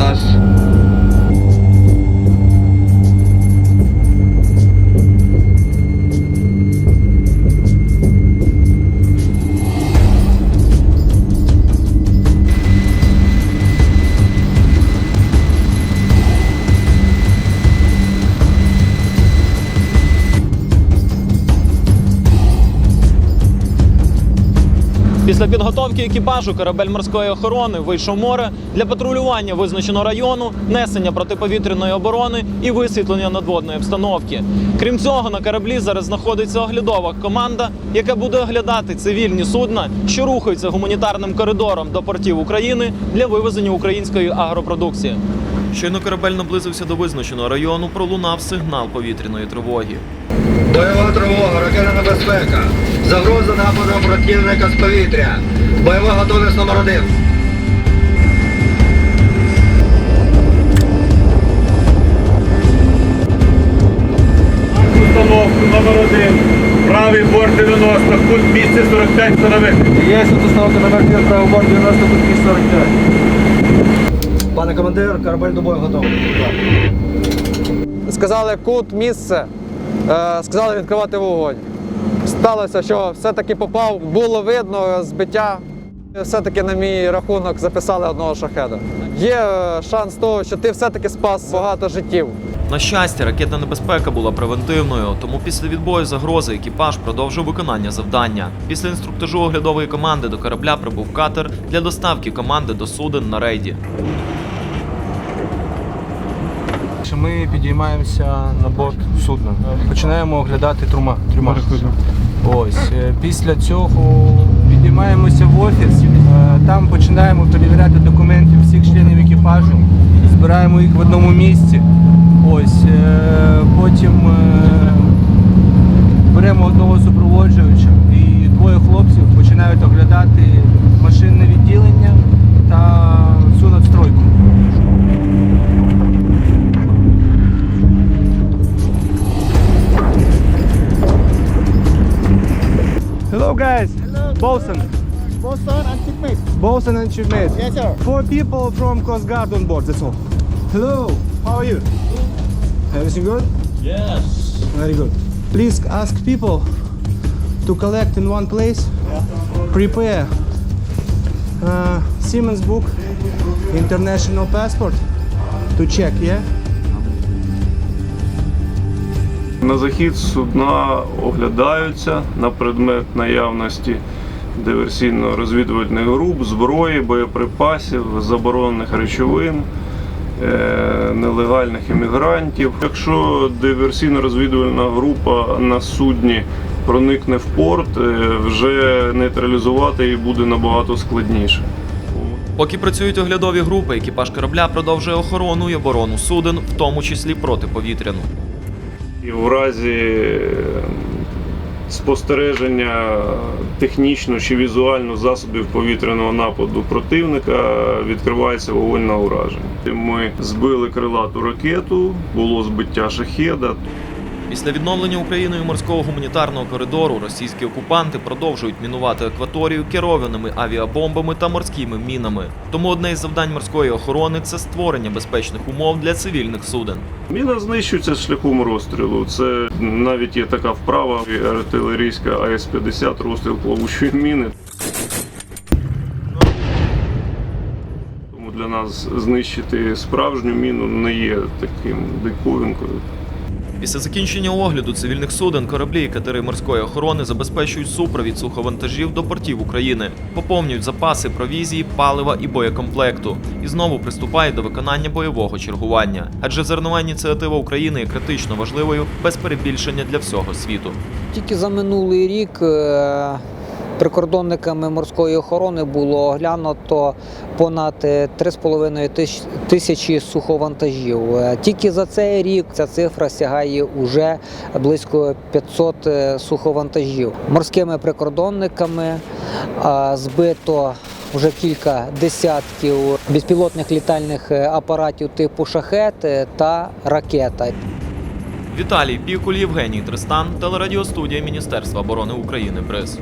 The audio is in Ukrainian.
Anahtar Після підготовки екіпажу корабель морської охорони вийшов море для патрулювання визначеного району, несення протиповітряної оборони і висвітлення надводної обстановки. Крім цього, на кораблі зараз знаходиться оглядова команда, яка буде оглядати цивільні судна, що рухаються гуманітарним коридором до портів України для вивезення української агропродукції. Щойно корабель наблизився до визначеного району, пролунав сигнал повітряної тривоги. Бойова тривога, ракетна небезпека. Загроза нападу противника з повітря. Бойова готовність номер один. Установку номер один. Правий борт 90, кут місце 45 станових. Є установка номер 1, правий борт 90, кутки 45. Пане командир, корабель до бою готовий. Сказали кут, місце, сказали відкривати вогонь. Сталося, що все-таки попав, було видно збиття. Все-таки на мій рахунок записали одного шахеда. Є е, шанс того, що ти все-таки спас багато життів. На щастя, ракетна небезпека була превентивною, тому після відбою загрози екіпаж продовжив виконання завдання. Після інструктажу оглядової команди до корабля прибув катер для доставки команди до суден на рейді. Що Ми підіймаємося на борт судна. Починаємо оглядати трума. трюма. Ось. е, Після цього підіймаємося в офіс. е, Там починаємо перевіряти документи всіх членів екіпажу. Збираємо їх в одному місці. Ось. е, Потім беремо одного супроводжувача і двоє хлопців починають оглядати машинне Hello guys. Hello. Bosun. Boston and Chickmate. Bosun and chief mate. Yes, sir. Four people from Coast Guard on board. That's all. Hello. How are you? Everything good? Yes. Very good. Please ask people to collect in one place. Yeah. Prepare uh, Siemens book, international passport to check. Yeah. На захід судна оглядаються на предмет наявності диверсійно-розвідувальних груп, зброї, боєприпасів, заборонених речовин, е, нелегальних іммігрантів. Якщо диверсійно-розвідувальна група на судні проникне в порт, е, вже нейтралізувати її буде набагато складніше. Поки працюють оглядові групи, екіпаж корабля продовжує охорону і оборону суден, в тому числі протиповітряну. І в разі е, спостереження технічно чи візуально засобів повітряного нападу противника відкривається вогонь на ураження. Ми збили крилату ракету, було збиття шахеда. Після відновлення Україною морського гуманітарного коридору російські окупанти продовжують мінувати акваторію керованими авіабомбами та морськими мінами. Тому одне із завдань морської охорони це створення безпечних умов для цивільних суден. Міна знищується шляхом розстрілу. Це навіть є така вправа артилерійська АС-50 розстріл плавучої міни. Тому для нас знищити справжню міну не є таким диковинкою. Після закінчення огляду цивільних суден кораблі і катери морської охорони забезпечують супровід суховантажів до портів України, поповнюють запаси провізії, палива і боєкомплекту і знову приступають до виконання бойового чергування. Адже зернова ініціатива України є критично важливою без перебільшення для всього світу. Тільки за минулий рік е, прикордонниками морської охорони було оглянуто понад е, 3,5 тисяч- тисячі суховантажів. Е, Тільки за цей рік ця цифра сягає уже близько 500 е, суховантажів. Морськими прикордонниками збито вже кілька десятків безпілотних літальних е, апаратів типу шахет е, та ракета. Віталій Пікуль, Євгеній Тристан, телерадіостудія Міністерства оборони України. Прес.